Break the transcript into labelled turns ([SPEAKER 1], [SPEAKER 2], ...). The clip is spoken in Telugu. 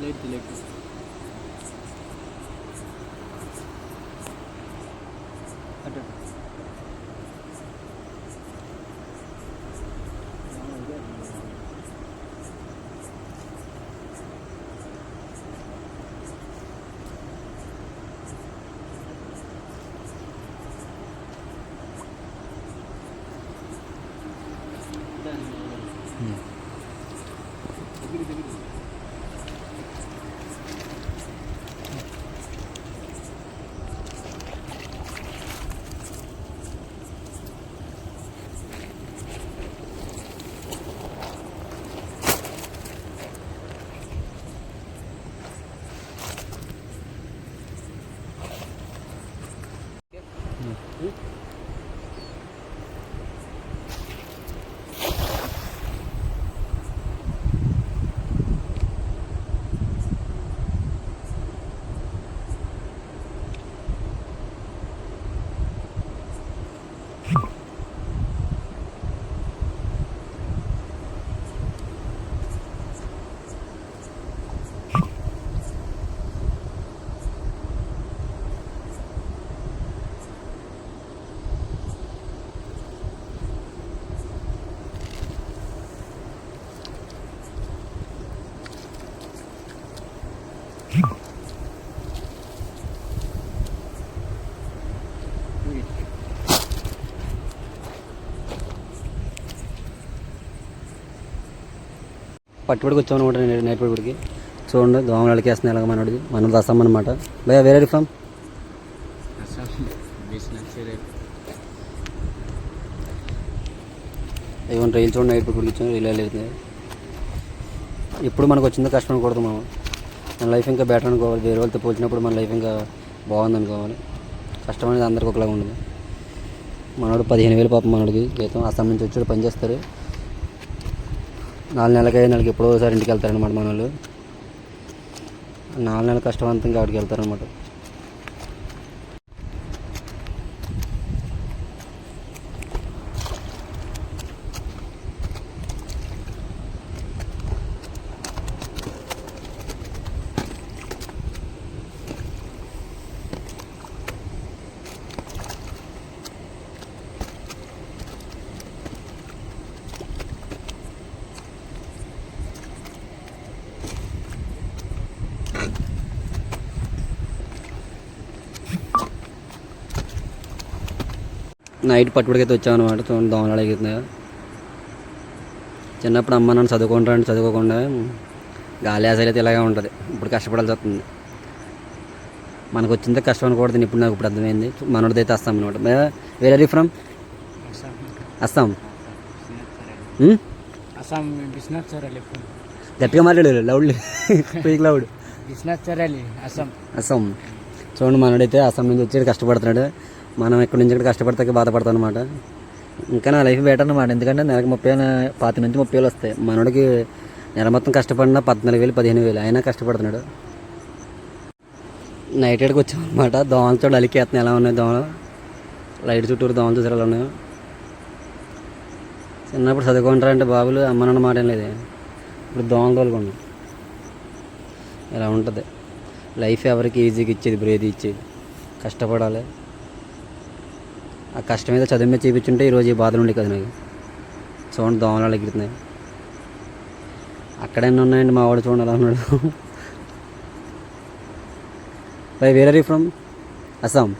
[SPEAKER 1] లేట్ లేట్ అటు 嗯。嗯。
[SPEAKER 2] పట్టుబడికి వచ్చాం అనమాట నైట్ పట్టుబడికి చూడండి దోమలు అలికేస్తున్నాయి ఎలాగ మనోడిది. మనం రసం అనమాట భయ వేరే ఫామ్
[SPEAKER 1] అస్సాం బిజినెస్
[SPEAKER 2] రైలు చూడండి నైట్ పట్టుబడికి ఇచ్చాం రైలు వెళ్ళేది. ఎప్పుడు మనకు వచ్చిందో కష్టం అనకూడదు మనం మన లైఫ్ ఇంకా బెటర్ అనుకోవాలి. వేరే వాళ్ళతో పోల్చినప్పుడు మన లైఫ్ ఇంకా బాగుంది అనుకోవాలి. కష్టం అనేది అందరికి ఒకలాగా ఉండదు. మనోడు పదిహేను వేలు పాపం మనోడికి జీతం. అస్సాం నుంచి వచ్చాడు పనిచేస్తారు నాలుగు నెలలకి ఐదు నెలలకి ఎప్పుడో ఒకసారి ఇంటికి వెళ్తారనమాట మన వాళ్ళు నాలుగు నెలల కష్టవంతంగా అక్కడికి వెళ్తారనమాట నైట్ పట్టుబడికైతే వచ్చాం అనమాట చూడండి దోమలు అడుగుతున్నాయి చిన్నప్పుడు అమ్మ నన్ను చదువుకుంటా అంటే చదువుకోకుండా గాలి ఆశలు అయితే ఇలాగే ఉంటుంది. ఇప్పుడు కష్టపడాల్సి వస్తుంది. మనకు వచ్చిందే కష్టం అనకూడదు ఇప్పుడు నాకు ఇప్పుడు అర్థమైంది. మనోడిది అయితే వస్తాం అనమాట వేరే ఫ్రమ్
[SPEAKER 1] అస్సాం.
[SPEAKER 2] అస్సాం.
[SPEAKER 1] బిజినెస్ అస్సాం
[SPEAKER 2] గట్టిగా మాట్లాడారు loudly speak loud
[SPEAKER 1] Assam.
[SPEAKER 2] Assam. చూడండి మనోడైతే అస్సాం నుంచి వచ్చి కష్టపడుతున్నాడు. మనం ఎక్కడి నుంచి ఇక్కడ కష్టపడితే బాధపడతాం అనమాట ఇంకా నా లైఫ్ బెటర్ అనమాట ఎందుకంటే నెలకు ముప్పై పాతి నుంచి ముప్పై వేలు వస్తాయి. మనోడికి నెల మొత్తం కష్టపడినా పద్నాలుగు వేలు పదిహేను వేలు అయినా కష్టపడుతున్నాడు. నైట్ ఎయిడ్కి వచ్చాం అనమాట దోమలతో అలికేస్తున్నాయి. ఎలా ఉన్నాయి దోమలు? లైట్ చుట్టూరు దోమలు చూసారు. ఎలా ఉన్నాయో? చిన్నప్పుడు చదువుకుంటారంటే బాబులు అమ్మనన్న మాట ఏం లేదు. ఇప్పుడు దోమలు తోలుకున్నాం ఇలా ఉంటుంది? లైఫ్ ఎవరికి ఈజీగా ఇచ్చేది? బ్రేది ఇచ్చేది? కష్టపడాలి. ఆ కష్టం మీద చదువు మీద చూపించుంటే ఈరోజు ఈ బాధలు ఉండే కదా నాకు. చూడండి దోమలు ఎగురుతున్నాయి. అక్కడైనా ఉన్నాయండి మా వాడు చూడండి అలా ఉన్నాడు. Bye where are you from Assam